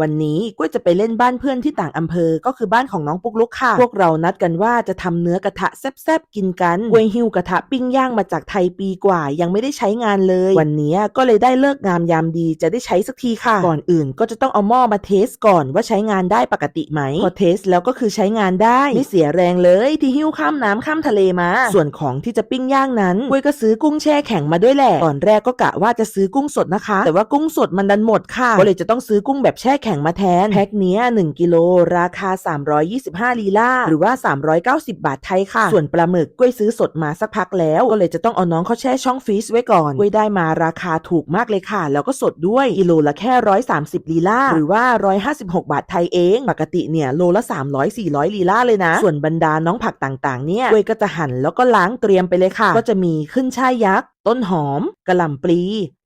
วันนี้กล้วยจะไปเล่นบ้านเพื่อนที่ต่างอำเภอ ก็คือบ้านของน้องปุ๊กลุกค่ะ พวกเรานัดกันว่าจะทำเนื้อกระทะแซ่บๆกินกันกล้วยหิวกระทะปิ้งย่างมาจากไทยปีกว่า ยังไม่ได้ใช้งานเลย วันนี้ก็เลยได้เลิกงามยามดีจะได้ใช้สักทีค่ะ ก่อนอื่นก็จะต้องเอาหม้อมาเทสก่อนว่าใช้งานได้ปกติไหม พอเทสแล้วก็คือใช้งานได้ไม่เสียแรงเลยที่หิ้วข้ามน้ำข้ามทะเลมา ส่วนของที่จะปิ้งย่างนั้นกล้วยก็ซื้อกุ้งแช่แข็งมาด้วยแหละตอนแรกก็กะว่าจะซื้อกุ้งสดนะคะ แต่ว่ากุ้งสดมันดันหมดค่ะ ก็เลยจะต้องซื้อกุ้งแบบแช่แข็งมาแทน แพ็คเนี้ย1กิโลราคา 325 ลีลาหรือว่า 390 บาทไทยค่ะ ส่วนปลาหมึกกล้วยซื้อสดมาสักพักแล้ว ก็เลยจะต้องเอาน้องเขาแช่ช่องฟรีซไว้ก่อนกล้วยได้มาราคาถูกมากเลยค่ะ แล้วก็สดด้วยกิโลละแค่ 130 ลีลาหรือว่า 156 บาทไทยเอง ปกติเนี่ยโลละ 300-400 ลีลาเลยนะ ส่วนบรรดาน้องผักต่างๆเนี่ยกล้วยก็จะหั่นแล้วก็ล้างเตรียมไปเลยค่ะ ก็จะมีขึ้นช่ายยักษ์ ต้นหอม กระหล่ำปลี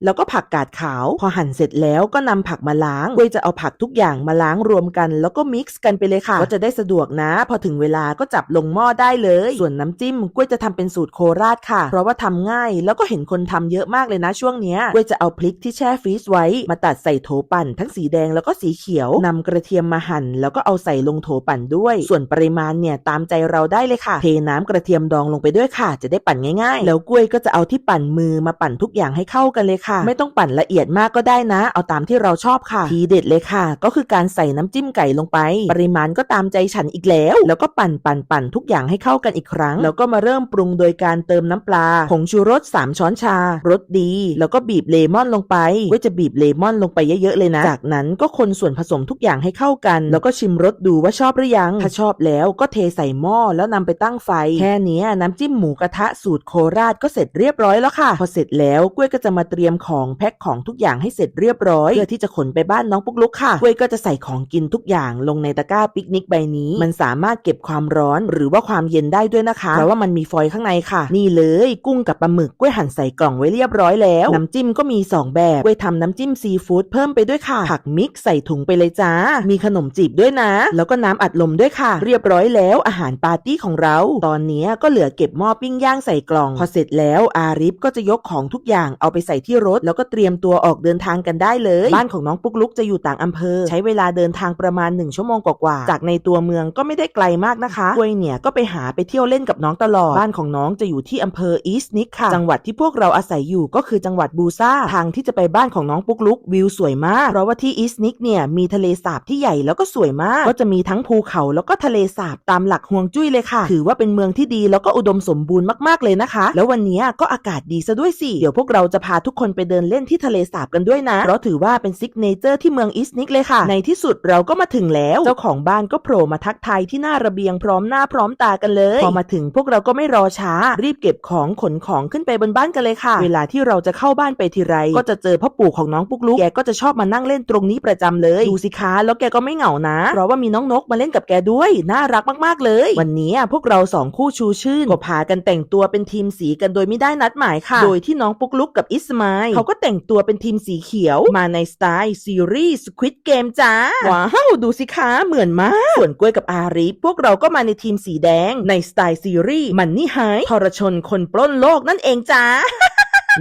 แล้วก็ผักกาดขาว พอหั่นเสร็จแล้วก็นำผักมาล้างกล้วยจะเอาผักทุกอย่างมาล้างรวมกัน แล้วก็มิกซ์กันไปเลยค่ะ ก็จะได้สะดวกนะ พอถึงเวลาก็จับลงหม้อได้เลย ส่วนน้ำจิ้มกล้วยจะทำเป็นสูตรโคราชค่ะ เพราะว่าทำง่าย แล้วก็เห็นคนทำเยอะมากเลยนะช่วงเนี้ยกล้วยจะเอาพริกที่แช่ฟรีซไว้ มาตัดใส่โถปั่นทั้งสีแดงแล้วก็สีเขียวนำกระเทียมมาหั่น แล้วก็เอาใส่ลงโถปั่นด้วย ส่วนปริมาณเนี่ยตามใจเราได้เลยค่ะ เทน้ำกระเทียมดองลงไปด้วยค่ะ จะได้ปั่นง่าย ๆ แล้วกล้วยก็จะเอาที่ปั่นมือมาปั่นทุกอย่างให้เข้ากันเลยค่ะ ไม่ต้องปั่นละเอียดมากก็ได้นะ เอาตามที่เราชอบค่ะ ทีเด็ดเลยค่ะ ก็คือการใส่น้ำจิ้มไก่ลงไป ปริมาณก็ตามใจฉันอีกแล้ว แล้วก็ปั่นปั่นปั่นทุกอย่างให้เข้ากันอีกครั้ง แล้วก็มาเริ่มปรุงโดยการเติมน้ำปลาผงชูรส 3 ช้อนชารสดี แล้วก็บีบเลมอนลงไปไว้จะบีบเลมอนลงไปเยอะๆเลยนะ จากนั้นก็คนส่วนผสมทุกอย่างให้เข้ากัน แล้วก็ชิมรสดูว่าชอบหรือยัง ถ้าชอบแล้วก็เทใส่หม้อแล้วนำไปตั้งไฟ แค่เนี้ยน้ำจิ้มหมูกระทะสูตรโคราชก็เสร็จเรียบร้อยแล้วค่ะพอเสร็จแล้วกล้วยก็จะมาเตรียมของแพ็คของทุกอย่างให้เสร็จเรียบร้อยเพื่อที่จะขนไปบ้านน้องปุ๊กลุกค่ะกล้วยก็จะใส่ของกินทุกอย่างลงในตะกร้าปิกนิกใบนี้ มันสามารถเก็บความร้อนหรือว่าความเย็นได้ด้วยนะคะเพราะว่ามันมีฟอยล์ข้างในค่ะ นี่เลยกุ้งกับปลาหมึกกล้วยหั่นใส่กล่องไว้เรียบร้อยแล้วน้ำจิ้มก็มี 2 แบบกล้วยทำน้ำจิ้มซีฟู้ดเพิ่มไปด้วยค่ะ ผักมิกใส่ถุงไปเลยจ้า มีขนมจีบด้วยนะ แล้วก็น้ำอัดลมด้วยค่ะ เรียบร้อยแล้วอาหารปาร์ตี้ของเรา ตอนนี้ก็เหลือเก็บหม้อปิ้งย่างใส่กล่อง พอเสร็จแล้วอาริฟก็จะยกของทุกอย่างเอาไปใส่ที่รถ แล้วก็เตรียมตัวออกเดินทางกันได้เลย บ้านของน้องปุ๊กลุกจะอยู่ต่างอำเภอ ใช้เวลาเดินทางประมาณ1ชั่วโมงกว่าๆจากในตัวเมืองก็ไม่ได้ไกลมากนะคะกล้วยเนี่ยก็ไปหาไปเที่ยวเล่นกับน้องตลอดบ้านของน้องจะอยู่ที่อำเภออีสนิกค่ะ จังหวัดที่พวกเราอาศัยอยู่ก็คือจังหวัดบูซาทางที่จะไปบ้านของน้องปุ๊กลุกวิวสวยมาก เพราะว่าที่อีสนิกเนี่ยมีทะเลสาบที่ใหญ่แล้วก็สวยมาก ก็จะมีทั้งภูเขาแล้วก็ทะเลสาบตามหลักฮวงจุ้ยเลยค่ะ ถือว่าเป็นเมืองที่ดีแล้วก็อุดมสมบูรณ์มากๆเลยนะคะ แล้ววันนี้ก็อากาศดีซะด้วยสิ เดี๋ยวพวกเราจะพาทุกคนไปเดินเล่นที่ทะเลสาบกันด้วยนะ เพราะถือว่าเป็นซิกเนเจอร์ที่เมืองอีสนิกเลยค่ะ ในที่สุดเราก็มาถึงแล้ว เจ้าของบ้านก็โผล่มาทักทายที่หน้าระเบียงพร้อมหน้าพร้อมตากันเลย พอมาถึงพวกเราก็ไม่รอช้า รีบเก็บของขนของขึ้นไปบนบ้านกันเลยค่ะ เวลาที่เราจะเข้าบ้านไปทีไร ก็จะเจอพ่อปู่ของน้องปุ๊กลุก แกก็จะชอบมานั่งเล่นตรงนี้ประจำเลย ดูสิคะแล้วแกก็ไม่เหงานะ เพราะว่ามีน้องนกมาเล่นกับแกด้วย น่ารักมากๆเลย วันนี้พวกเราสองคู่ชูชื่นก็พากันแต่งตัวเป็นทีมสีกันโดยไม่ได้นัดหมายค่ะ โดยที่น้องปุ๊กลุกกับอิสมายเขาก็แต่งตัวเป็นทีมสีเขียว มาในสไตล์ซีรีส์สควิตเกมจ้า ว้าว ดูสิคะเหมือนมาก ส่วนกล้วยกับอาริพวกเราก็มาในทีมสีแดง ในสไตล์ซีรีส์มันนี่ไฮทรชนคนปล้นโลกนั่นเองจ้า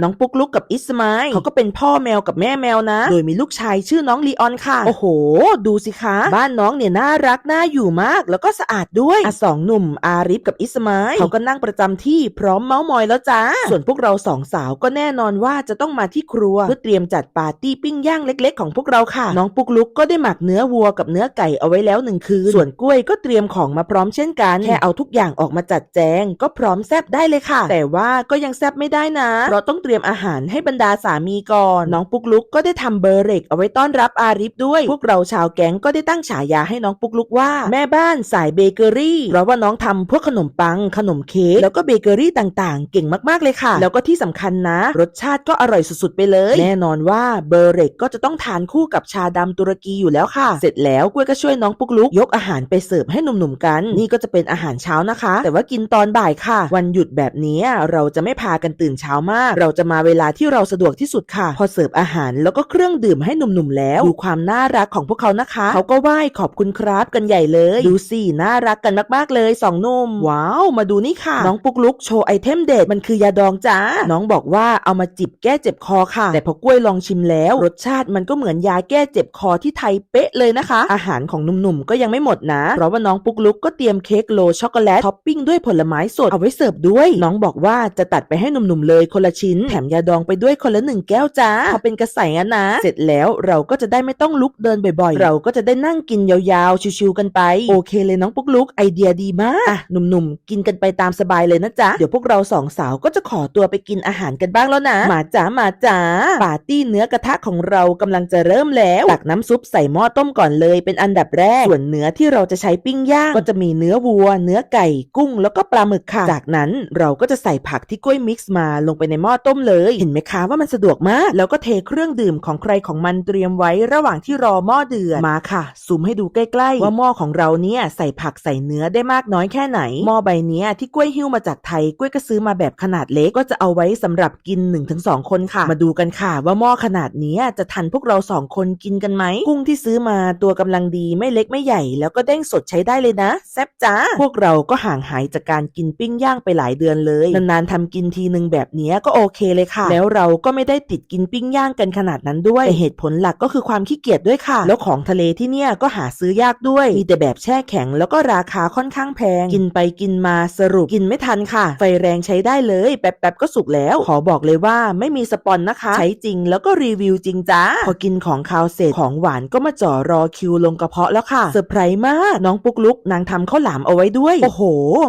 น้องปุ๊กลุกกับอิสมายเขาก็เป็นพ่อแมวกับแม่แมวนะ โดยมีลูกชายชื่อน้องลีออนค่ะ โอ้โห ดูสิคะ บ้านน้องเนี่ยน่ารักน่าอยู่มาก แล้วก็สะอาดด้วยอสองหนุ่มอาริฟกับอิสมายเขาก็นั่งประจำที่พร้อมเมาส์มอยแล้วจ้า ส่วนพวกเราสองสาวก็แน่นอนว่าจะต้องมาที่ครัว เพื่อเตรียมจัดปาร์ตี้ปิ้งย่างเล็ก ๆ ของพวกเราค่ะ น้องปุ๊กลุกก็ได้หมักเนื้อวัวกับเนื้อไก่เอาไว้แล้วหนึ่งคืน ส่วนกล้วยก็เตรียมของมาพร้อมเช่นกันแค่เอาทุกอย่างออกมาจัดแจง ก็พร้อมแซบได้เลยค่ะ แต่ว่าก็ยังแซบไม่ได้นะ เพราะต้องเตรียมอาหารให้บรรดาสามีก่อน น้องปุ๊กลุกก็ได้ทำเบอร์เรกเอาไว้ต้อนรับอาริฟด้วย พวกเราชาวแก๊งก็ได้ตั้งฉายาให้น้องปุ๊กลุกว่าแม่บ้านสายเบเกอรี่เพราะว่าน้องทำพวกขนมปัง ขนมเค้กแล้วก็เบเกอรี่ต่างๆ เก่งมากๆเลยค่ะ แล้วก็ที่สำคัญนะ รสชาติก็อร่อยสุดๆไปเลย แน่นอนว่าเบอร์เรกก็จะต้องทานคู่กับชาดำตุรกีอยู่แล้วค่ะ เสร็จแล้วกล้วยก็ช่วยน้องปุ๊กลุกยกอาหารไปเสิร์ฟให้หนุ่มๆกัน นี่ก็จะเป็นอาหารเช้านะคะ แต่ว่ากินตอนบ่ายค่ะ วันหยุดแบบนี้เราจะไม่พากันตื่นเช้ามากเราจะมาเวลาที่เราสะดวกที่สุดค่ะ พอเสิร์ฟอาหารแล้วก็เครื่องดื่มให้หนุ่มๆแล้ว ดูความน่ารักของพวกเขานะคะ เขาก็ไหว้ขอบคุณครับกันใหญ่เลย ดูสิน่ารักกันมากๆเลยสองหนุ่ม ว้าว มาดูนี่ค่ะ น้องปุกลุกโชว์ไอเทมเด็ดมันคือยาดองจ้า น้องบอกว่าเอามาจิบแก้เจ็บคอค่ะ แต่พอกล้วยลองชิมแล้ว รสชาติมันก็เหมือนยาแก้เจ็บคอที่ไทยเป๊ะเลยนะคะ อาหารของหนุ่มๆก็ยังไม่หมดนะ เพราะว่าน้องปุกลุกก็เตรียมเค้กโลช็อกโกแลตท็อปปิ้งด้วยผลไม้สดเอาไว้เสิร์ฟด้วย น้องบอกว่าจะตัดไปให้หนุ่มๆเลยคนละชิ้นแถมยาดองไปด้วยคนละหนึ่งแก้วจ้าพอเป็นกระใสอะนะ เสร็จแล้วเราก็จะได้ไม่ต้องลุกเดินบ่อยๆ เราก็จะได้นั่งกินยาวๆ ชิวๆกันไป โอเคเลยน้องปุ๊กลุกไอเดียดีมากอะหนุ่มๆ กินกันไปตามสบายเลยนะจ๊ะ เดี๋ยวพวกเราสองสาวก็จะขอตัวไปกินอาหารกันบ้างแล้วนะ มาจ๋ามาจ๋าปาร์ตี้เนื้อกระทะของเรากำลังจะเริ่มแล้วตักน้ำซุปใส่หม้อต้มก่อนเลยเป็นอันดับแรก ส่วนเนื้อที่เราจะใช้ปิ้งย่างก็จะมีเนื้อวัว เนื้อไก่กุ้งแล้วก็ปลาหมึกค่ะ จากนั้นเราก็จะใส่ผักที่กล้วยมิกซ์มาลงไปในหม้อต้มเลยเห็นไหมคะว่ามันสะดวกมาก แล้วก็เทเครื่องดื่มของใครของมันเตรียมไว้ระหว่างที่รอหม้อเดือดมาค่ะซูมให้ดูใกล้ๆ ว่าหม้อของเราเนี่ยใส่ผักใส่เนื้อได้มากน้อยแค่ไหนหม้อใบเนี้ยที่กล้วยหิ้วมาจากไทยกล้วยก็ซื้อมาแบบขนาดเล็กก็จะเอาไว้สำหรับกิน 1-2 คนค่ะ มาดูกันค่ะ ว่าหม้อขนาดนี้จะทันพวกเราสองคนกินกันไหมกุ้งที่ซื้อมาตัวกำลังดีไม่เล็กไม่ใหญ่ แล้วก็เด้งสดใช้ได้เลยนะแซ่บจ้าพวกเราก็ห่างหายจากการกินปิ้งย่างไปหลายเดือนเลยนานๆทำกินทีหนึ่งแบบนี้ก็โอเคเลยค่ะ แล้วเราก็ไม่ได้ติดกินปิ้งย่างกันขนาดนั้นด้วยแต่เหตุผลหลักก็คือความขี้เกียจด้วยค่ะ แล้วของทะเลที่เนี่ยก็หาซื้อยากด้วย มีแต่แบบแช่แข็งแล้วก็ราคาค่อนข้างแพง กินไปกินมาสรุปกินไม่ทันค่ะ ไฟแรงใช้ได้เลยแป๊บๆก็สุกแล้ว ขอบอกเลยว่าไม่มีสปอนนะคะ ใช้จริงแล้วก็รีวิวจริงจ้า พอกินของคาวเสร็จของหวานก็มาจ่อรอคิวลงกระเพาะแล้วค่ะเซอร์ไพรส์มาก น้องปุกลุกนางทำข้าวหลามเอาไว้ด้วย โอ้โห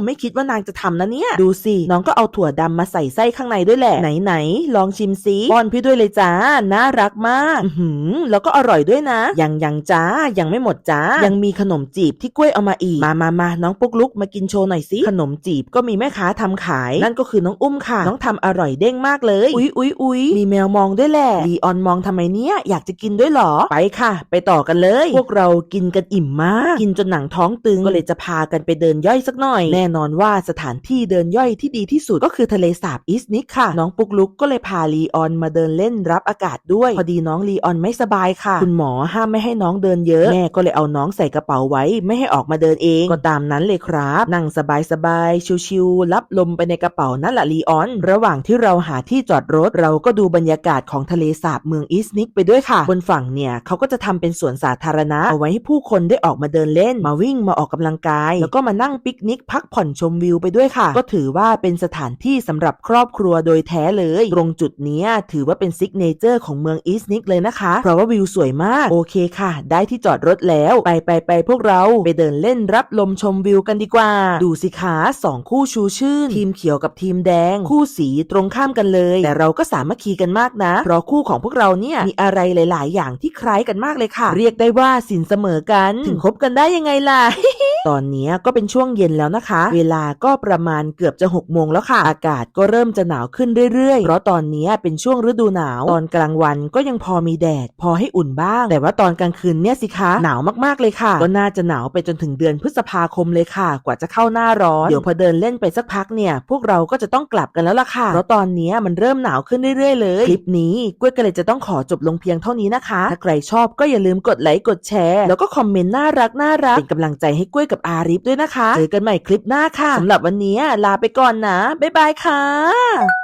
ไม่คิดว่านางจะทำนะเนี่ย ดูสิ น้องก็เอาถั่วดำมาใส่ไส้ข้างในด้วยแหละไหนๆลองชิมซิป้อนพี่ด้วยเลยจ้าน่ารักมากอือหือแล้วก็อร่อยด้วยนะ ยังยังจ้ายังไม่หมดจ้ายังมีขนมจีบที่กล้วยเอามาอีกมามามาน้องปุกลุกมากินโชว์หน่อยสิขนมจีบก็มีแม่ค้าทำขาย นั่นก็คือน้องอุ้มค่ะ น้องทำอร่อยเด้งมากเลย อุ๊ยอุ๊ยอุ๊ยมีแมวมองด้วยแหละลีออนมองทำไมเนี่ยอยากจะกินด้วยเหรอไปค่ะ ไปต่อกันเลย พวกเรากินกันอิ่มมาก กินจนหนังท้องตึงก็เลยจะพากันไปเดินย่อยสักหน่อย แน่นอนว่าสถานที่เดินย่อยที่ดีที่สุดก็คือทะเลสาบอิสนิกค่ะน้องปุกลุกก็เลยพาลีออนมาเดินเล่นรับอากาศด้วย พอดีน้องลีออนไม่สบายค่ะ คุณหมอห้ามไม่ให้น้องเดินเยอะ แม่ก็เลยเอาน้องใส่กระเป๋าไว้ ไม่ให้ออกมาเดินเอง ก็ตามนั้นเลยครับ นั่งสบายๆ ชิวๆ รับลมไปในกระเป๋านั่นแหละลีออน ระหว่างที่เราหาที่จอดรถ เราก็ดูบรรยากาศของทะเลสาบเมืองอิสนิกไปด้วยค่ะ บนฝั่งเนี่ยเขาก็จะทำเป็นสวนสาธารณะเอาไว้ให้ผู้คนได้ออกมาเดินเล่น มาวิ่งมาออกกำลังกาย แล้วก็มานั่งปิกนิกพักผ่อนชมวิวไปด้วยค่ะ ก็ถือว่าเป็นสถานที่สำหรับครอบครัวโดยแท้เลย ตรงจุดนี้ถือว่าเป็นซิกเนเจอร์ของเมืองอิสนิกเลยนะคะ เพราะว่าวิวสวยมาก โอเคค่ะ ได้ที่จอดรถแล้วไปไปไปพวกเราไปเดินเล่นรับลมชมวิวกันดีกว่า ดูสิคะสองคู่ชูชื่น ทีมเขียวกับทีมแดง คู่สีตรงข้ามกันเลย แต่เราก็สามัคคีกันมากนะ เพราะคู่ของพวกเราเนี่ยมีอะไรหลาย ๆ อย่างที่คล้ายกันมากเลยค่ะ เรียกได้ว่าสินเสมอกัน ถึงคบกันได้ยังไงล่ะตอนนี้ก็เป็นช่วงเย็นแล้วนะคะ เวลาก็ประมาณเกือบจะ6โมงแล้วค่ะ อากาศก็เริ่มจะหนาวขึ้นเรื่อยเรื่อยๆ เพราะตอนนี้เป็นช่วงฤดูหนาว ตอนกลางวันก็ยังพอมีแดด พอให้อุ่นบ้าง แต่ว่าตอนกลางคืนเนี่ยสิคะหนาวมากๆเลยค่ะ ก็น่าจะหนาวไปจนถึงเดือนพฤษภาคมเลยค่ะ กว่าจะเข้าหน้าร้อน เดี๋ยวพอเดินเล่นไปสักพักเนี่ย พวกเราก็จะต้องกลับกันแล้วล่ะค่ะ เพราะตอนนี้มันเริ่มหนาวขึ้นเรื่อยๆ เลย คลิปนี้กล้วยก็เลยจะต้องขอจบลงเพียงเท่านี้นะคะ ถ้าใครชอบก็อย่าลืมกดไลค์ กดแชร์ แล้วก็คอมเมนต์น่ารักน่ารัก เป็นกำลังใจให้กล้วยกับอาริฟด้วยนะคะ เจอกันใหม่คลิปหน้าค่ะสำหรับวันนี้ลาไปก่อนนะ บ๊ายบายค่ะ